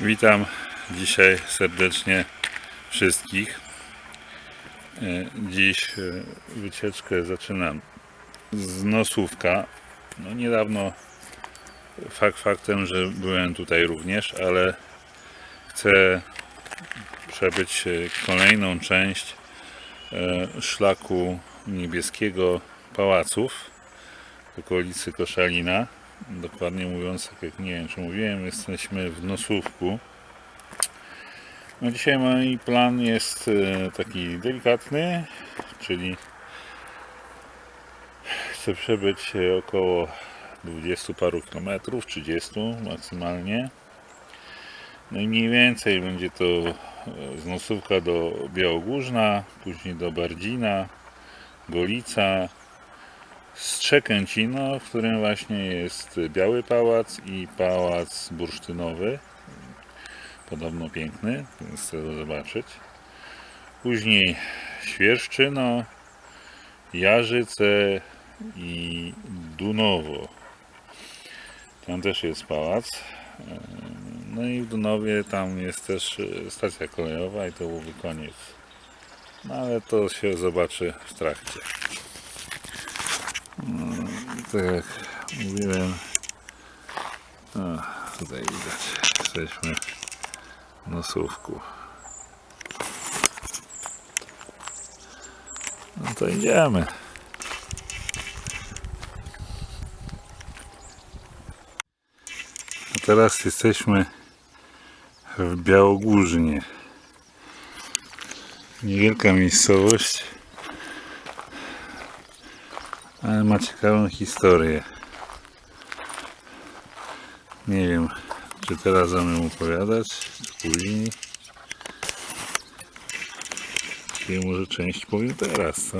Witam dzisiaj serdecznie wszystkich. E, Dziś e, wycieczkę zaczynam z Nosówka. No niedawno fakt faktem, że byłem tutaj również, ale chcę przebyć e, kolejną część szlaku niebieskiego pałaców w okolicy Koszalina. Dokładnie mówiąc, tak jak nie wiem czy mówiłem, jesteśmy w Nosówku. No dzisiaj mój plan jest e, taki delikatny, czyli chcę przebyć e, około 20 paru kilometrów, 30 maksymalnie. No i mniej więcej będzie to e, z Nosówka do Białogórzna, później do Bardzina, Golica, Strzekęcino, w którym właśnie jest Biały Pałac i Pałac Bursztynowy. Podobno piękny, więc chcę to zobaczyć. Później Świerszczyno, Jarzyce i Dunowo. Tam też jest pałac. No i w Dunowie tam jest też stacja kolejowa i to byłby koniec. No ale to się zobaczy w trakcie. Tak jak mówiłem, o, tutaj widać, jesteśmy w nosówku. No to idziemy. A teraz jesteśmy w Białogórznie. Niewielka miejscowość ale ma ciekawą historię. Nie wiem, czy teraz o nim opowiadać, czy później. Czyli może część powiem teraz, co?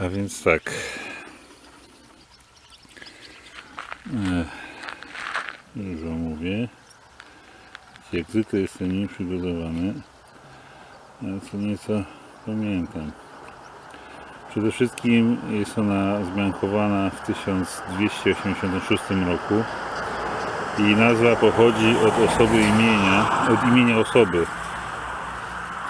A więc tak. Już mówię. Jak zwykle jestem nieprzygotowany, ale co nieco pamiętam. Przede wszystkim jest ona zmiankowana w 1286 roku i nazwa pochodzi od osoby imienia, od imienia osoby.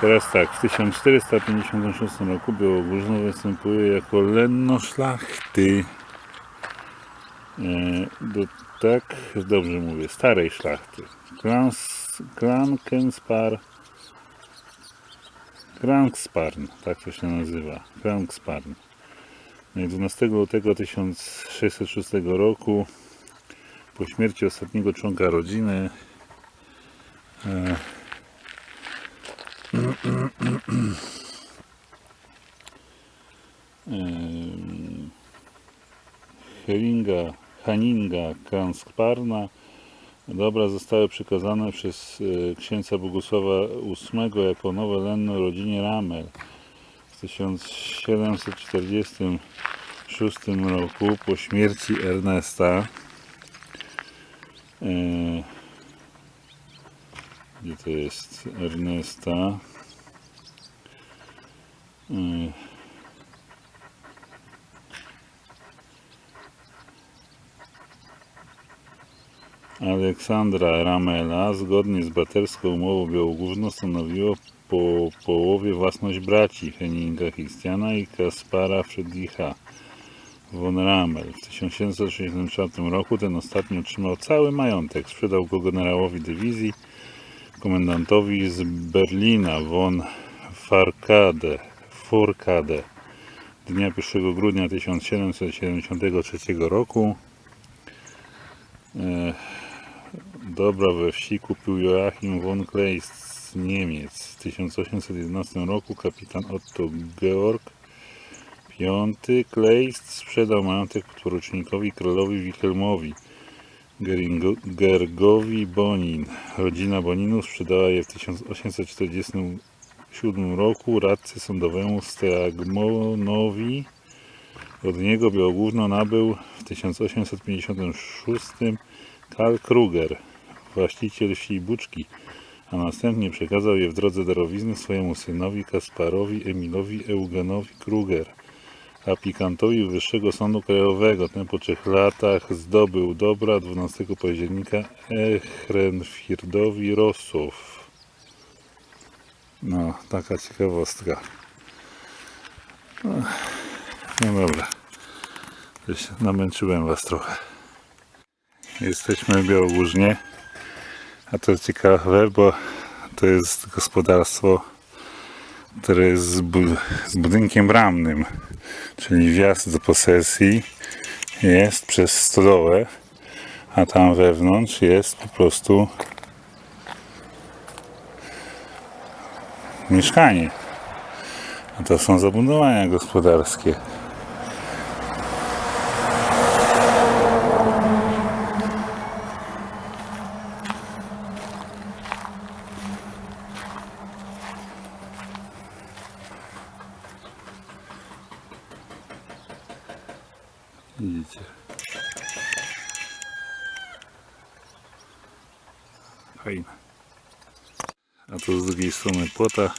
Teraz tak, w 1456 roku Białogórzno występuje jako lenno szlachty. E, do, tak, dobrze mówię, starej szlachty. Klans, Krankenspar Krangsparn, tak to się nazywa. Krangsparn. No i 12 lutego 1606 roku, po śmierci ostatniego członka rodziny, e, em, Heringa, Haninga Krangsparna Dobra zostały przekazane przez e, księcia Bogusława VIII jako nowe lenno rodzinie Ramel. W 1746 roku po śmierci Ernesta e, gdzie to jest Ernesta Aleksandra Ramela zgodnie z braterską umową białogórzną stanowiło po połowie własność braci Henninga Christiana i Kaspara Friedricha von Ramel. W 1764 roku ten ostatni otrzymał cały majątek. Sprzedał go generałowi dywizji, komendantowi z Berlina von Farkade, dnia 1 grudnia 1773 roku. E, Dobra we wsi kupił Joachim von Kleist z Niemiec. W 1811 roku kapitan Otto Georg V Kleist sprzedał majątek porucznikowi królowi Wilhelmowi Gergowi Bonin. Rodzina Boninów sprzedała je w 1847 roku radcy sądowemu Steagmonowi. Od niego Białogórno nabył w 1856 Karl Kruger, właściciel wsi Buczki, a następnie przekazał je w drodze darowizny swojemu synowi Kasparowi Emilowi Eugenowi Kruger, aplikantowi Wyższego Sądu Krajowego. Ten po trzech latach zdobył dobra 12 października Ehrenfirdowi Rosów. No, taka ciekawostka. No dobra. Namęczyłem Was trochę. Jesteśmy w Białogórznie. A to ciekawe, bo to jest gospodarstwo, które jest z budynkiem bramnym. Czyli wjazd do posesji jest przez stodołę, a tam wewnątrz jest po prostu mieszkanie. A to są zabudowania gospodarskie. A tu z drugiej strony płota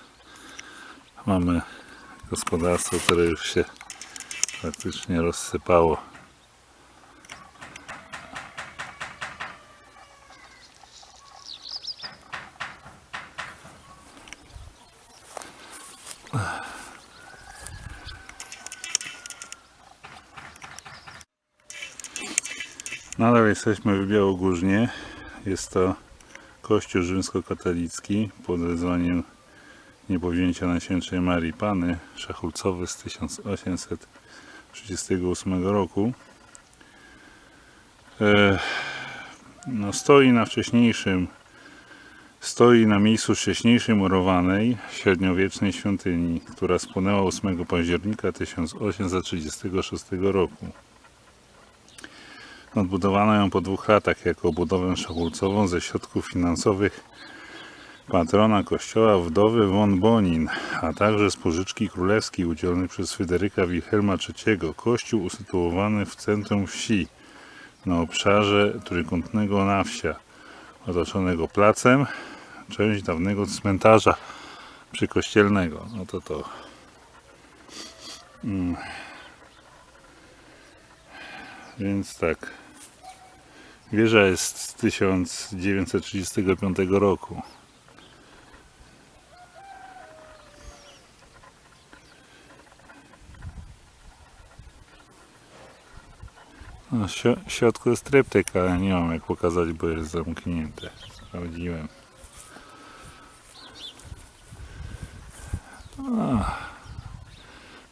mamy gospodarstwo, które już się praktycznie rozsypało. Nadal jesteśmy w Białogórznie. Jest to kościół rzymskokatolicki pod wezwaniem niepowzięcia Najświętszej Marii Panny Szachulcowy z 1838 roku. E, no, stoi na wcześniejszym stoi na miejscu wcześniejszej murowanej średniowiecznej świątyni, która spłonęła 8 października 1836 roku. Odbudowano ją po dwóch latach jako budowę szachulcową ze środków finansowych patrona kościoła wdowy von Bonin, a także z pożyczki królewskiej udzielonej przez Fryderyka Wilhelma III. Kościół usytuowany w centrum wsi, na obszarze trójkątnego nawsia, otoczonego placem, część dawnego cmentarza przykościelnego. No to to. Mm. Więc tak. Wieża jest z 1935 roku. No, w śro- w środku jest tryptyk, ale nie mam jak pokazać, bo jest zamknięte. Sprawdziłem.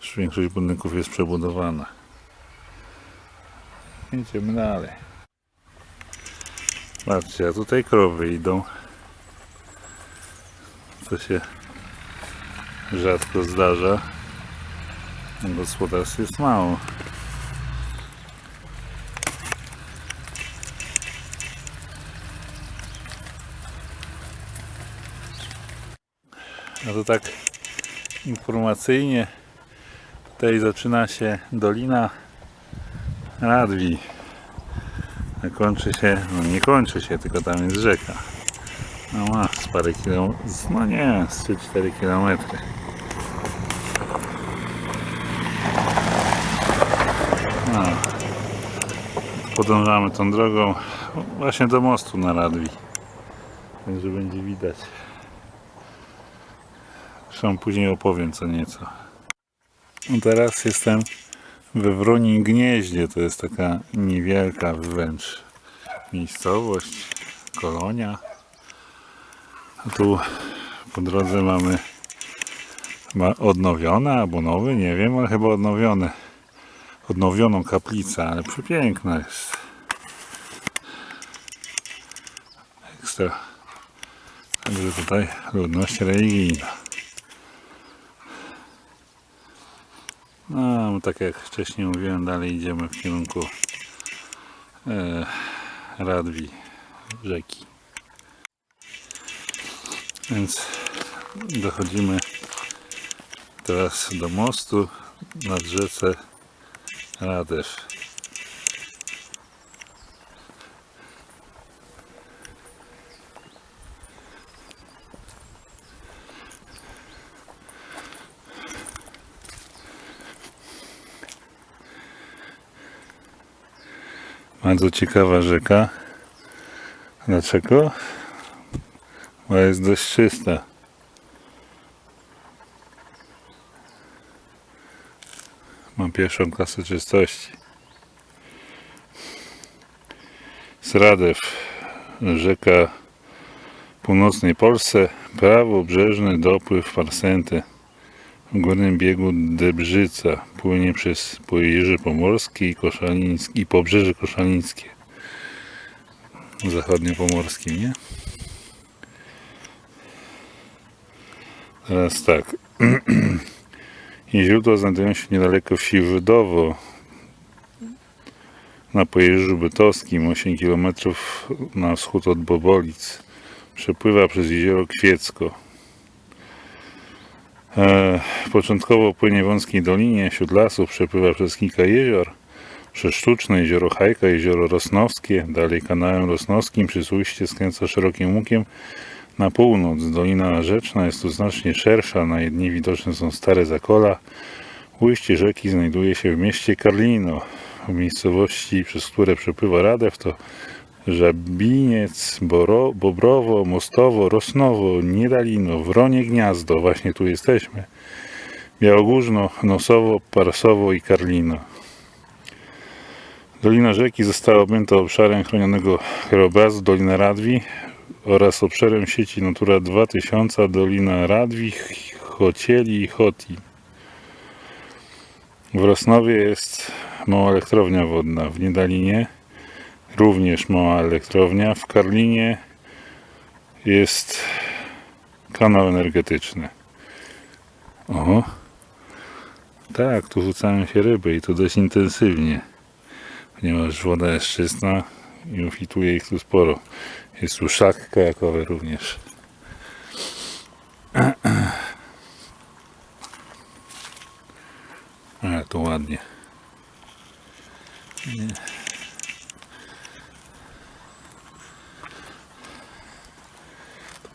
Już większość budynków jest przebudowana. Idziemy dalej. Patrzcie, a tutaj krowy idą. Co się rzadko zdarza. Gospodarstw jest mało. No to tak informacyjnie tutaj zaczyna się Dolina Radwi. Kończy się, no nie kończy się, tylko tam jest rzeka. No ma z parę kilometrów, no nie, z 3-4 kilometry. No. Podążamy tą drogą właśnie do mostu na Radwi. Także będzie widać. Zresztą później opowiem co nieco. No teraz jestem we Wronim Gnieździe. To jest taka niewielka wręcz miejscowość, kolonia. A tu po drodze mamy odnowione albo nowy, nie wiem, ale chyba odnowione. Odnowioną kaplicę, ale przepiękna jest. Ekstra. Także tutaj ludność religijna. No, tak jak wcześniej mówiłem, dalej idziemy w kierunku e, Radwi, rzeki. Więc dochodzimy teraz do mostu nad rzece Radew. Bardzo ciekawa rzeka. Dlaczego? Bo jest dość czysta. Mam pierwszą klasę czystości. Sradew, rzeka północnej Polsce, prawobrzeżny dopływ Parsenty. W górnym biegu Debrzyca płynie przez Pojrzyże Pomorskie i, Koszalińskie, i Pobrzeże Koszalińskie. Zachodniopomorskie, nie? Teraz tak. Źródła znajdują się niedaleko wsi Wydowo na Pojrzyżu Bytowskim, 8 km na wschód od Bobolic. Przepływa przez jezioro Kwiecko. E, początkowo płynie w wąskiej dolinie wśród lasów, przepływa przez kilka jezior, przez Sztuczne, jezioro Hajka, jezioro Rosnowskie, dalej kanałem Rosnowskim przez ujście skręca szerokim łukiem na północ. Dolina Rzeczna jest tu znacznie szersza, na jej dnie widoczne są stare zakola. Ujście rzeki znajduje się w mieście Karlino. W miejscowości, przez które przepływa Radew to Żabiniec, Boro, Bobrowo, Mostowo, Rosnowo, Niedalino, Wronie Gniazdo, właśnie tu jesteśmy, Białogórzno, Nosowo, Parsowo i Karlino. Dolina rzeki została objęta obszarem chronionego krajobrazu Dolina Radwi oraz obszarem sieci Natura 2000 Dolina Radwi, Chocieli i Choti. W Rosnowie jest mała elektrownia wodna, w Niedalinie również mała elektrownia. W Karlinie jest kanał energetyczny. Oho. Tak, tu rzucają się ryby i to dość intensywnie. Ponieważ woda jest czysta i ufituje ich tu sporo. Jest tu szak kajakowy również. Ale to ładnie. Nie.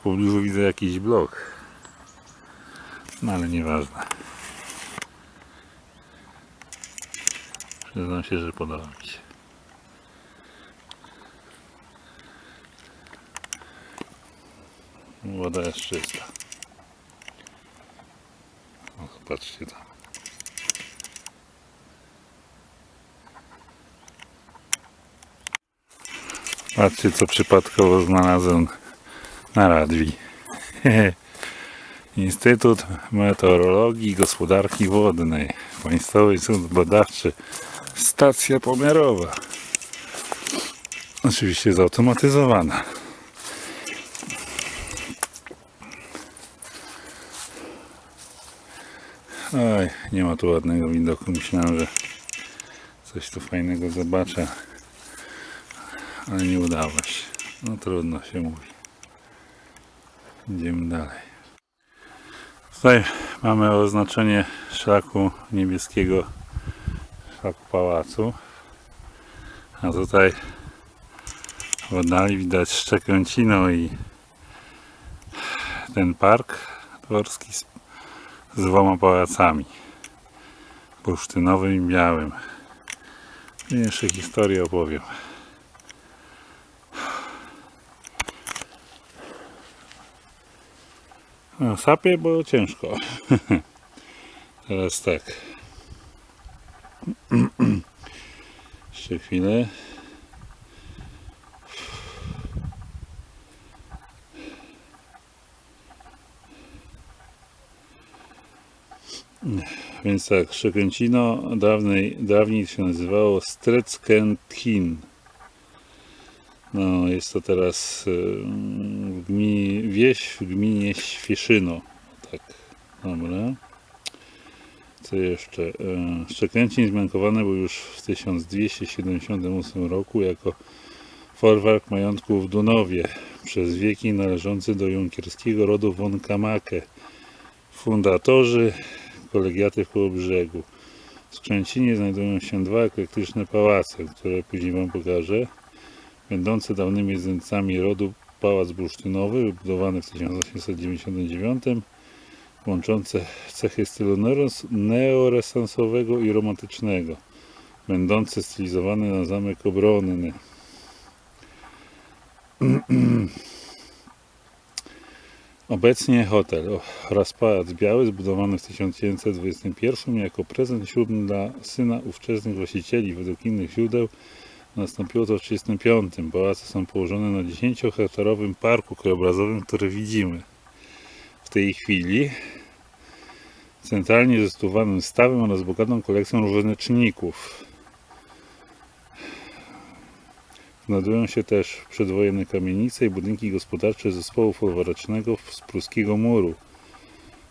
W pobliżu widzę jakiś blok. No ale nieważne. Przyznam się, że podoba mi się. Woda jest czysta. O, zobaczcie tam. Patrzcie co przypadkowo znalazłem na Radwi. Instytut Meteorologii i Gospodarki Wodnej. Państwowy Instytut Badawczy. Stacja pomiarowa. Oczywiście zautomatyzowana. Oj, nie ma tu ładnego widoku. Myślałem, że coś tu fajnego zobaczę. Ale nie udało się. No trudno się mówi. Idziemy dalej. Tutaj mamy oznaczenie szlaku niebieskiego szlaku pałacu. A tutaj w oddali widać Szczekęcino i ten park dworski z, z dwoma pałacami. Bursztynowym i białym. I jeszcze historię opowiem. No, sapie, bo ciężko. Teraz tak. Jeszcze chwilę. Więc tak, Szczekęcino dawniej, dawniej się nazywało Streckenthin. No, jest to teraz y, w gminie, wieś w gminie Świeszyno. Tak, dobra. Co jeszcze? Y, Szczekęcin zmiankowany był już w 1278 roku jako folwark majątku w Dunowie, przez wieki należący do junkierskiego rodu von Kamake. Fundatorzy kolegiaty w Kołobrzegu. W Skrzęcinie znajdują się dwa eklektyczne pałace, które później Wam pokażę będące dawnymi rezydencjami rodu Pałac Bursztynowy, wybudowany w 1899, łączące cechy stylu neores- neoresansowego i romantycznego. będący stylizowany na zamek obronny. Obecnie hotel oraz pałac biały zbudowany w 1921 jako prezent ślubny dla syna ówczesnych właścicieli według innych źródeł nastąpiło to w 1935. Pałace są położone na 10-hektarowym parku krajobrazowym, który widzimy w tej chwili centralnie zestuwanym stawem oraz bogatą kolekcją różneczników. Znajdują się też przedwojenne kamienice i budynki gospodarcze zespołu folwarcznego z pruskiego muru.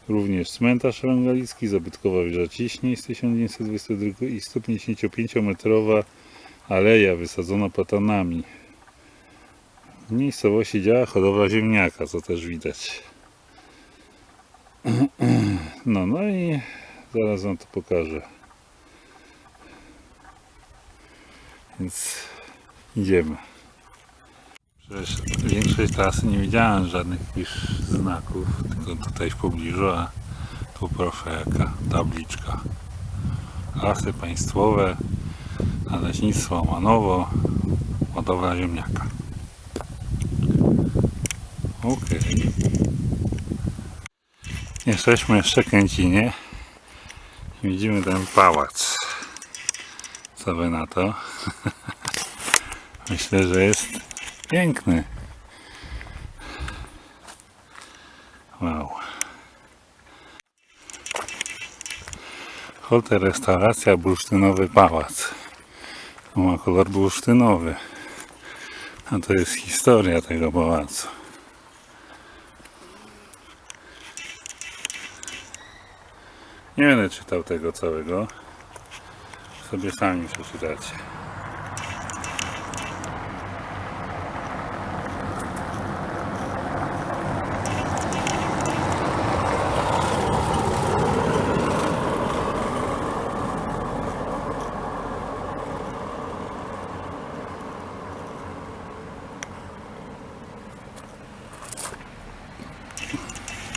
Również cmentarz ewangelicki, zabytkowa wieża ciśnień z 1922 i 155-metrowa aleja wysadzona platanami. W miejscowości działa hodowla ziemniaka, co też widać. No, no i zaraz wam to pokażę. Więc idziemy. Przecież większość trasy nie widziałem żadnych pisz znaków, tylko tutaj w pobliżu, a tu proszę jaka tabliczka. Lasy państwowe, Naleśnictwo Manowo, hodowla ziemniaka. Okej. Jesteśmy w Szczekęcinie. Widzimy ten pałac. Co wy na to? Myślę, że jest piękny. Wow. Hotel, restauracja, bursztynowy pałac. Ma kolor bursztynowy. A to jest historia tego pałacu. Nie będę czytał tego całego. Sobie sami przeczytacie.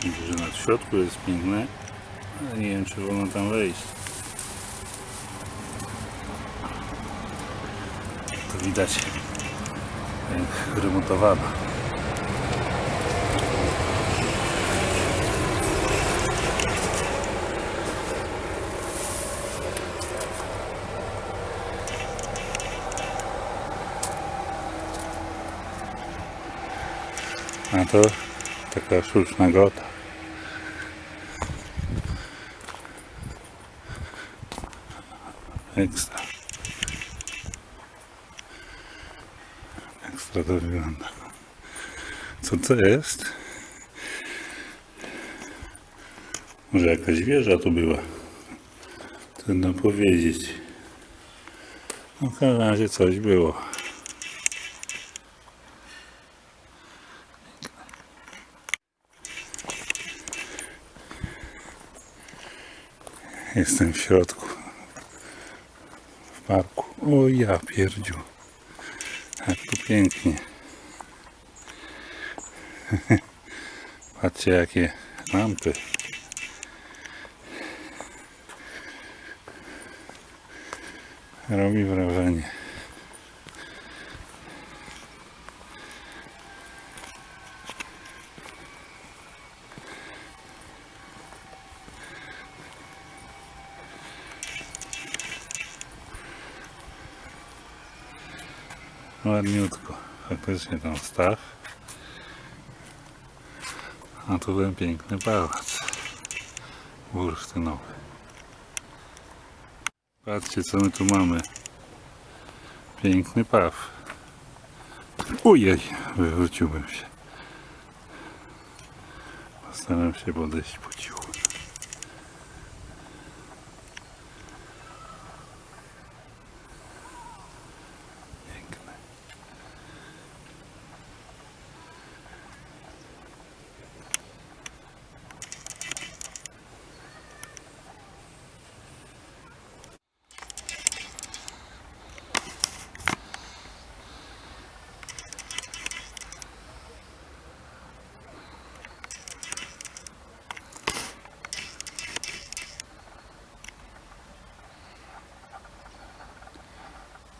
Widzę, że na środku jest piękne, ale nie wiem, czy wolno tam wejść. To widać, jak remontowano. A to taka sztuczna grota. Ekstra. Ekstra to wygląda. Co to jest? Może jakaś wieża tu była? Trudno powiedzieć. No w każdym razie coś było. Jestem w środku. O ja pierdziu. Jak tu pięknie. Patrzcie jakie lampy. Robi wrażenie. Ładniutko. Faktycznie tam staw. A tu ten piękny pałac. Bursztynowy. Patrzcie co my tu mamy. Piękny paw. Ujej, wywróciłem się. Postaram się podejść po cichu.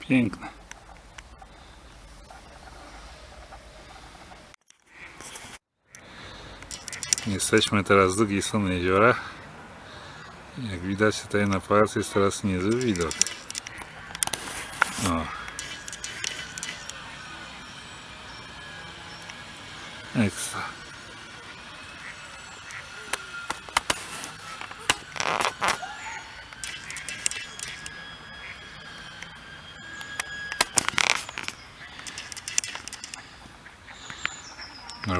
Piękne. Jesteśmy teraz z drugiej strony jeziora. Jak widać tutaj na pałac jest teraz niezły widok. O. Ekstra.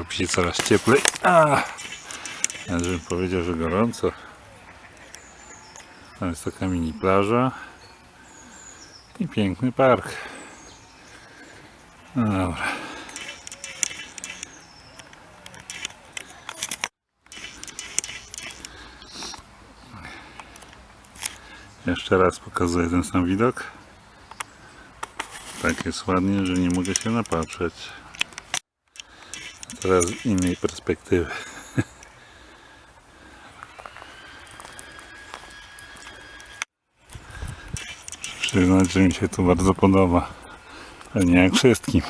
Robi się coraz cieplej. A! Bym powiedział, że gorąco. Tam jest taka mini plaża i piękny park. No dobra. Jeszcze raz pokazuję ten sam widok. Tak jest ładnie, że nie mogę się napatrzeć. Teraz z innej perspektywy. Przyznać, że mi się tu bardzo podoba. Pewnie jak wszystkim.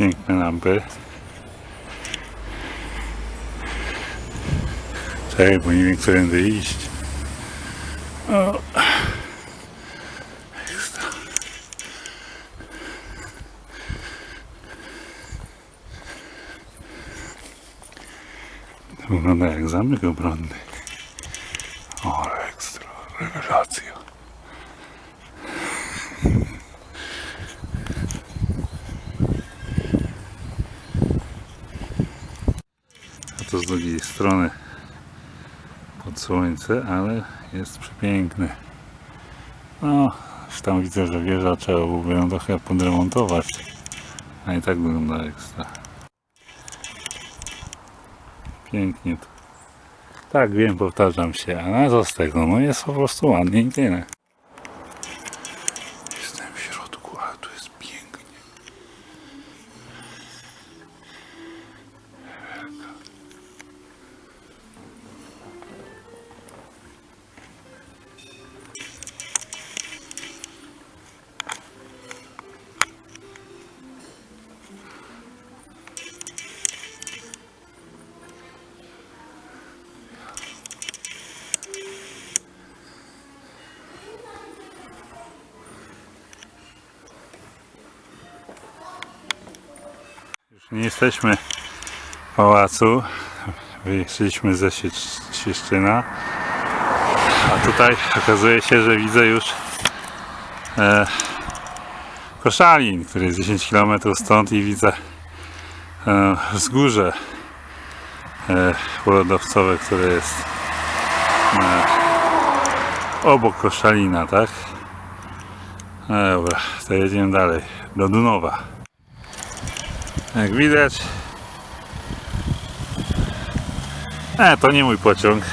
Piękne lampy. Czekaj, bo nie wiem, którędy iść. O. Wygląda jak zamek obronny. O, ekstra, rewelacja. A to z drugiej strony pod słońce, ale jest przepiękny. No, tam widzę, że wieża trzeba byłoby ją trochę podremontować. A i tak wygląda ekstra. Pięknie tu. Tak, wiem, powtarzam się, ale co z tego? No jest po prostu ładnie i tyle. Nie jesteśmy w pałacu. Wyjechaliśmy ze Sie- Sieszczyna. A tutaj okazuje się, że widzę już e, Koszalin, który jest 10 km stąd i widzę e, wzgórze e, ulodowcowe, które jest e, obok Koszalina, tak? E, dobra, to jedziemy dalej, do Dunowa. Jak widać, e, to nie mój pociąg.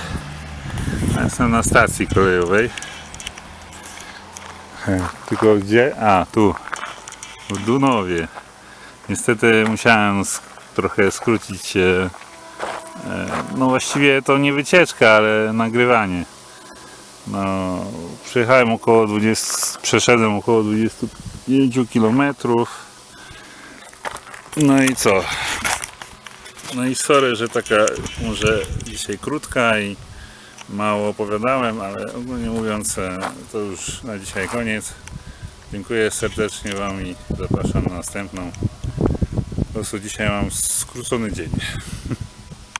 Jestem na stacji kolejowej. E, Tylko gdzie? A, tu. W Dunowie. Niestety musiałem trochę skrócić. E, e, no właściwie to nie wycieczka, ale nagrywanie. No, przejechałem około 20, przeszedłem około 25 kilometrów. No i co? No i sorry, że taka może dzisiaj krótka i mało opowiadałem, ale ogólnie mówiąc e, to już na dzisiaj koniec. Dziękuję serdecznie Wam i zapraszam na następną. Po prostu dzisiaj mam skrócony dzień.